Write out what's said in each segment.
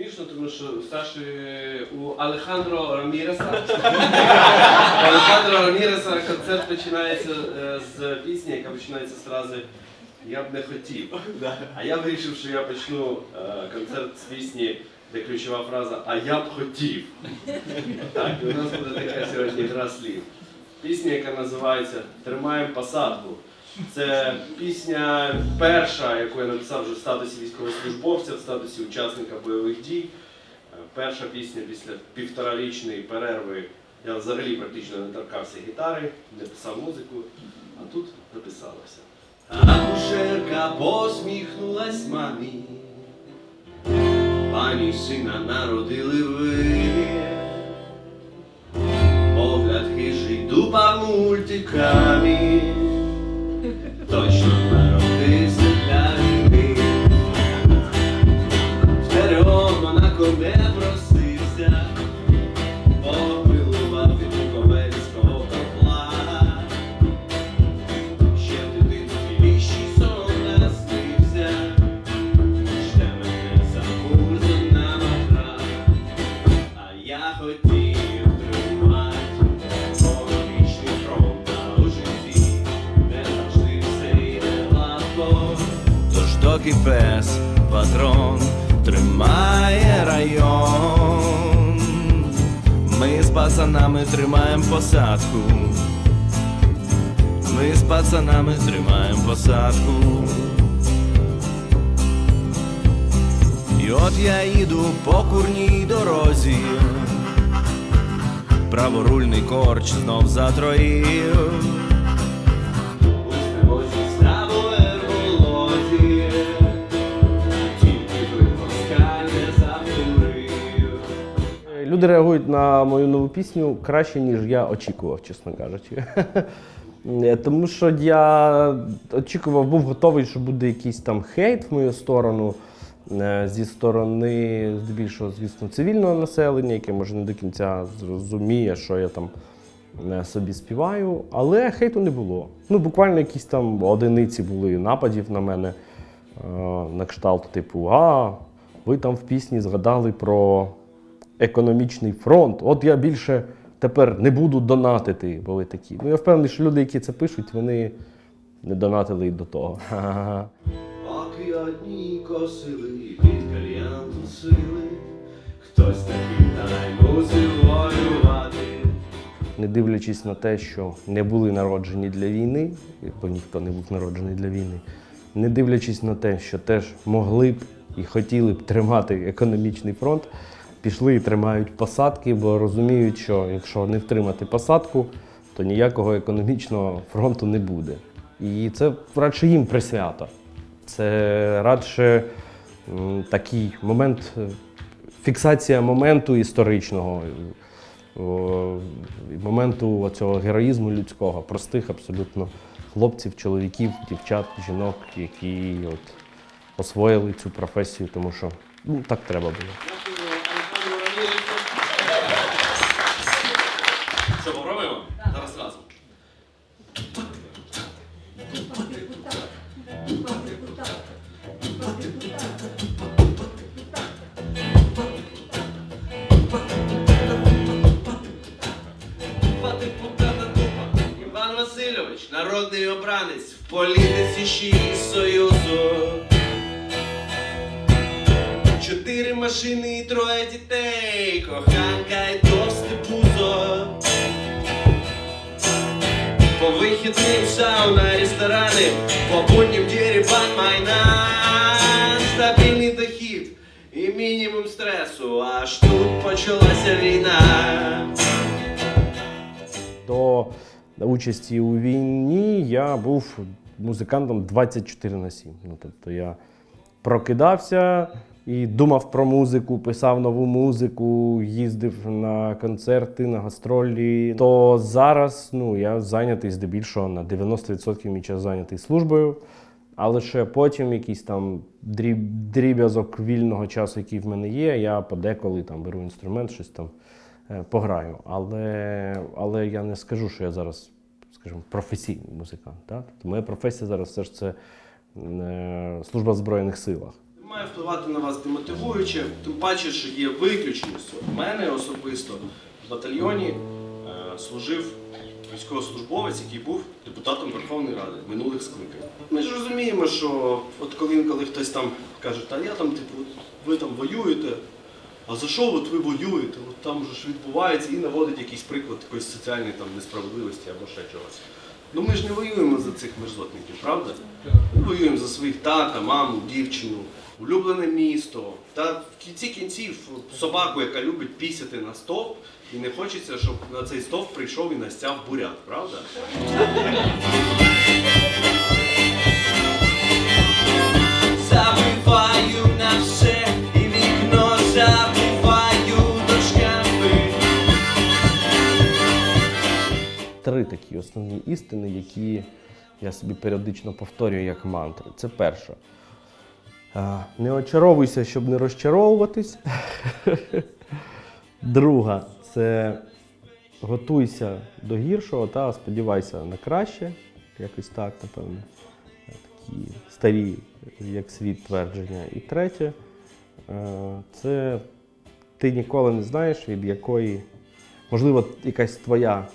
Смішно, тому що у Саші, у Алехандро Раміреса, у Алехандро Раміреса концерт починається е, з пісні, яка починається з фрази Я б не хотів. А я вирішив, що я почну е, концерт з пісні, де ключова фраза А я б хотів. Так, і у нас буде така сьогодні гра слів. Пісня, яка називається Тримаємо посадку. Це пісня перша, яку я написав вже в статусі військовослужбовця, в статусі учасника бойових дій. Е, Перша пісня після півторарічної перерви. Я взагалі практично не торкався гітари, не писав музику, а тут записалося. Акушерка посміхнулась мамі. Пані сина народили ви. Погляд хижий дупа мультиками. Патрон тримає район, ми з пацанами тримаємо посадку. Ми з пацанами тримаємо посадку. І от я їду по курній дорозі. Праворульний корч знов затроїв. Люди реагують на мою нову пісню краще, ніж я очікував, чесно кажучи. Е, Тому що я очікував, був готовий, що буде якийсь там хейт в мою сторону. е, Зі сторони, здебільшого, звісно, цивільного населення, яке може не до кінця зрозуміє, що я там е, собі співаю. Але хейту не було. Ну, буквально якісь там одиниці були нападів на мене на кшталт, типу, а ви там в пісні згадали про економічний фронт. От я більше тепер не буду донатити, бо ви такі. Ну я впевнений, що люди, які це пишуть, вони не донатили і до того. Поки одні косили, під кальян тусили, хтось такий та мусив воювати. Не дивлячись на те, що не були народжені для війни, бо ніхто не був народжений для війни, не дивлячись на те, що теж могли б і хотіли б тримати економічний фронт, пішли і тримають посадки, бо розуміють, що якщо не втримати посадку, то ніякого економічного фронту не буде. І це радше їм присвято. Це радше такий момент, е, фіксація моменту історичного, е, моменту цього героїзму людського, простих абсолютно хлопців, чоловіків, дівчат, жінок, які от освоїли цю професію, тому що ну, так треба було. Васильович, народний обранець в політиці шість союзу. Чотири машини і троє дітей, коханка і товсте пузо. По вихідним сауна, ресторани, по буднім дерибан майна, стабільний дохід і мінімум стресу, аж тут почалася війна. До участі у війні я був музикантом 24 на 7. Ну, тобто я прокидався і думав про музику, писав нову музику, їздив на концерти, на гастролі. То зараз ну, я зайнятий здебільшого на 90% мій час зайнятий службою. А лише потім якийсь там дріб, дріб'язок вільного часу, який в мене є, я подеколи там беру інструмент, щось там пограю. Але, але я не скажу, що я зараз, скажімо, професійний музикант. Так? Тобто моя професія зараз все ж це е, служба в Збройних силах. має впливати на вас демотивуюче, тим паче, що є виключеність. От в мене особисто в батальйоні е, служив військовослужбовець, який був депутатом Верховної Ради минулих скликань. Ми ж розуміємо, що от коли інколи хтось там каже, та я там, типу, ви там воюєте, а за що от ви воюєте? От там же ж відбувається і наводить якийсь приклад якоїсь соціальної там несправедливості або ще чогось. Ну ми ж не воюємо за цих мерзотників, правда? Ми воюємо за своїх тата, маму, дівчину, улюблене місто. Та в кінці кінців собаку, яка любить пісяти на стовп, і не хочеться, щоб на цей стовп прийшов і настяв бурят, правда? Три такі основні істини, які я собі періодично повторюю як мантри. Це перше. Не очаровуйся, щоб не розчаровуватись. Друга це готуйся до гіршого та сподівайся на краще. Якось так, напевно. Такі старі, як світ твердження. І третє це ти ніколи не знаєш, від якої, можливо, якась твоя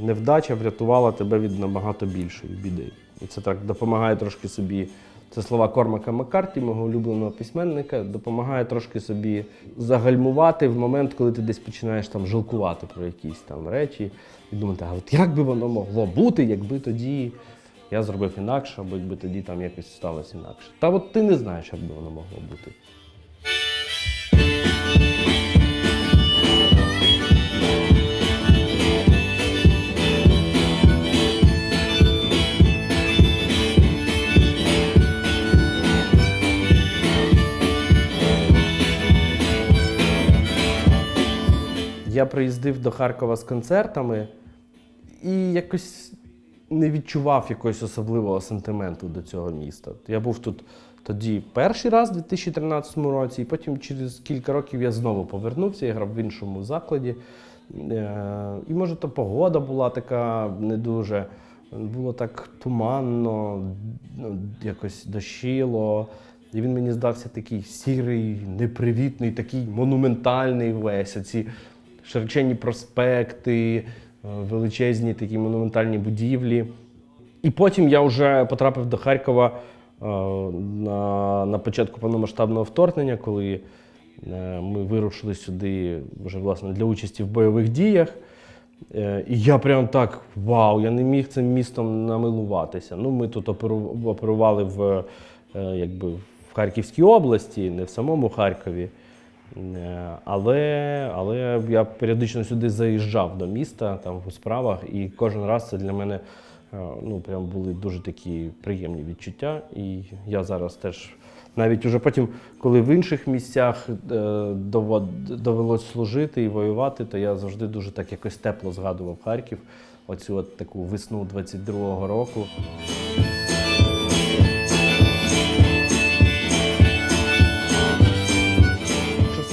невдача врятувала тебе від набагато більшої біди. І це так допомагає трошки собі. Це слова Кормака Маккарті, мого улюбленого письменника, допомагає трошки собі загальмувати в момент, коли ти десь починаєш там жалкувати про якісь там речі і думати, а от як би воно могло бути, якби тоді я зробив інакше, або якби тоді там якось сталося інакше. Та от ти не знаєш, як би воно могло бути. Я приїздив до Харкова з концертами і якось не відчував якогось особливого сентименту до цього міста. Я був тут тоді перший раз у 2013 році, і потім через кілька років я знову повернувся, я грав в іншому закладі. Е, І може то погода була така не дуже. Було так туманно, ну, якось дощило. І він мені здався такий сірий, непривітний, такий монументальний весь. Оці широченні проспекти, е, величезні такі монументальні будівлі. І потім я вже потрапив до Харкова е, на, на початку повномасштабного вторгнення, коли е, ми вирушили сюди вже власне для участі в бойових діях. І я прям так вау, я не міг цим містом намилуватися. Ну, ми тут оперували в, якби, в Харківській області, не в самому Харкові. Е, Але, але я періодично сюди заїжджав до міста там у справах, і кожен раз це для мене е, ну, прям були дуже такі приємні відчуття. І я зараз теж навіть уже потім, коли в інших місцях е, довелось служити і воювати, то я завжди дуже так якось тепло згадував Харків, оцю от таку весну 22-го року.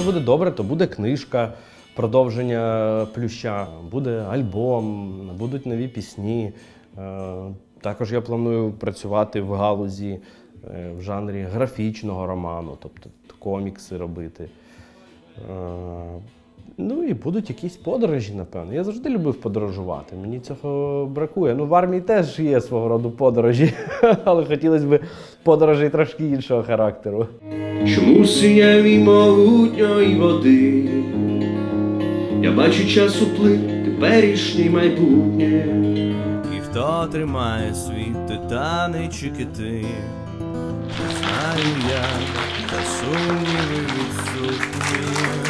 Буде добре, то буде книжка, продовження плюща, буде альбом, будуть нові пісні. Е, Також я планую працювати в галузі е, в жанрі графічного роману, тобто комікси робити. Е, Ну і будуть якісь подорожі, напевно. Я завжди любив подорожувати. Мені цього бракує. Ну, в армії теж є свого роду подорожі, але хотілося б подорожей трошки іншого характеру. Чому синяві могутньої води? Я бачу час уплив, теперішнє майбутнє. І хто тримає світ, титани чи кити? Знаю я, та сумніви відсутні.